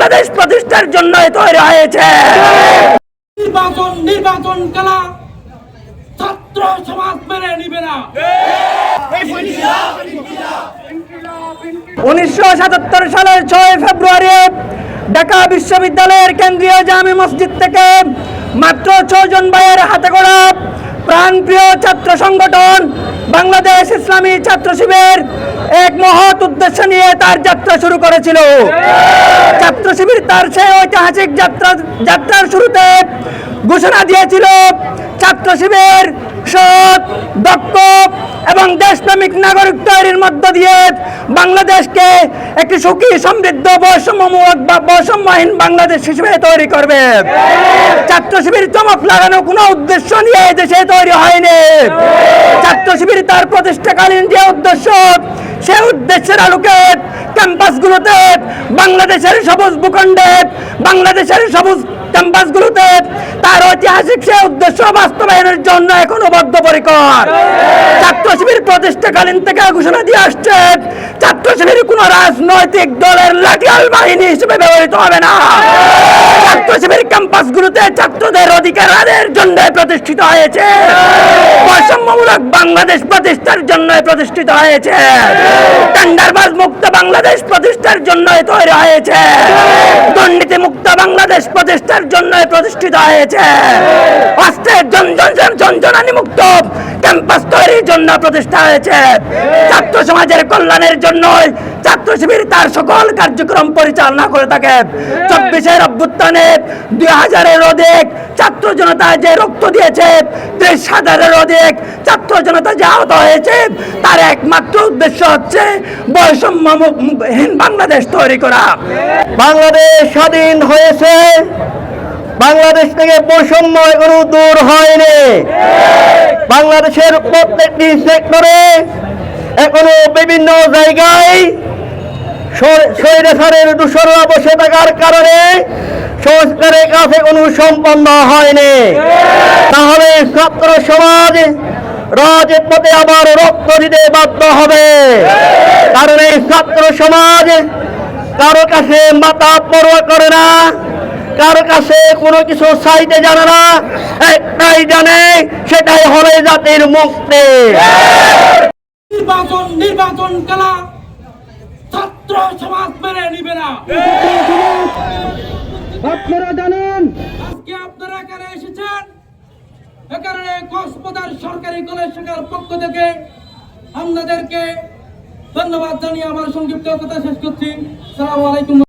বাংলাদেশ প্রতিষ্ঠার জন্য তৈরি হয়েছে। নির্বাচন নির্বাচন খেলা ছাত্র সমাজ মেনে নিবে না। উনিশশো সাতাত্তর সালের ছয় ফেব্রুয়ারি ঢাকা বিশ্ববিদ্যালয়ের কেন্দ্রীয় জামি মসজিদ থেকে মাত্র ছজন ভাইয়ের হাতে গড়া প্রাণপ্রিয় ছাত্র সংগঠন বাংলাদেশ ইসলামী ছাত্র শিবির এক মহৎ উদ্দেশ্য নিয়ে তার যাত্রা শুরু করেছিল। ছাত্র শিবির তার সেই ঐতিহাসিক যাত্রা, যাত্রার শুরুতে ঘোষণা দিয়েছিল, ছাত্র শিবির সৎ, দক্ষ এবং দেশপ্রেমিক নাগরিক তৈরির মধ্য দিয়ে বাংলাদেশকে একটি সুখী, সমৃদ্ধ, বৈষম্যমূলক বা বৈষম্যহীন বাংলাদেশ হিসেবে তৈরি করবে। ছাত্র শিবির চমক লাগানো কোনো উদ্দেশ্য নিয়ে দেশে তৈরি হয়নি। ছাত্র শিবির তার প্রতিষ্ঠাকালীন যে উদ্দেশ্য, সে উদ্দেশ্যের আলোকে ক্যাম্পাসগুলোতে, বাংলাদেশের সবুজ ভূখণ্ডে, বাংলাদেশের সবুজ ক্যাম্পাসগুলোতে, তার ঐতিহাসিক সে উদ্দেশ্য বাস্তবায়নের জন্য এখনও বদ্ধপরিকর। ছাত্র শিবির প্রতিষ্ঠাকালীন থেকে ঘোষণা দিয়ে আসছে, ছাত্র শিবির কোন রাজনৈতিক দলের লাঠিয়াল বাহিনী হিসেবে ব্যবহৃত হবে না। ছাত্র শিবির ক্যাম্পাসগুলোতে ছাত্রদের অধিকারের জন্য প্রতিষ্ঠিত হয়েছে। বৈষম্যমূলক বাংলাদেশ প্রতিষ্ঠার জন্য প্রতিষ্ঠিত হয়েছে। টেন্ডারবাজ মুক্ত বাংলাদেশ প্রতিষ্ঠার জন্য তৈরি হয়েছে। দুর্নীতি মুক্ত বাংলাদেশ প্রতিষ্ঠার জন্য প্রতিষ্ঠিত হয়েছে। অস্ত্রের ঝনঝনানি মুক্ত ক্যাম্পাস তৈরির জন্য প্রতিষ্ঠা হয়েছে। ছাত্র সমাজের কল্যাণের জন্য ছাত্র শিবির তার সকল কার্যক্রম পরিচালনা করে থাকে। চব্বিশের অভ্যুত্থানে দুই হাজারের অধিক ছাত্র জনতা যে রক্ত দিয়েছে ত্রিশ হাজারের অধিক ছাত্র জনতা যে আহত হয়েছে, তার একমাত্র উদ্দেশ্য হচ্ছে বৈষম্যহীন বাংলাদেশ তৈরি করা। বাংলাদেশ স্বাধীন হয়েছে। বাংলাদেশ থেকে বৈষম্য এখনও দূর হয়নি। বাংলাদেশের প্রত্যেকটি সেক্টরে এখনও বিভিন্ন জায়গায় কারণে কাছে কোনো সম্পন্ন হয়নি। তাহলে সমাজ আবার দিতে বাধ্য হবে। কারণ এই ছাত্র সমাজ কারও কাছে মাথা পড়ুয়া করে না, কারও কাছে কোনো কিছু চাইতে জানে না, একটাই জানে, সেটাই হবে জাতির মুক্তি। নির্বাচন নির্বাচন খেলা। ছাত্র সমাজ মেনে নিবে না। আপনারা জানেন। আজকে আপনারা এখানে এসেছেন এখানে কক্সবাজার সরকারি কলেজ শাখার পক্ষ থেকে আপনাদেরকে ধন্যবাদ জানিয়ে আমার সংক্ষিপ্ত কথা শেষ করছি। সালাম আলাইকুম।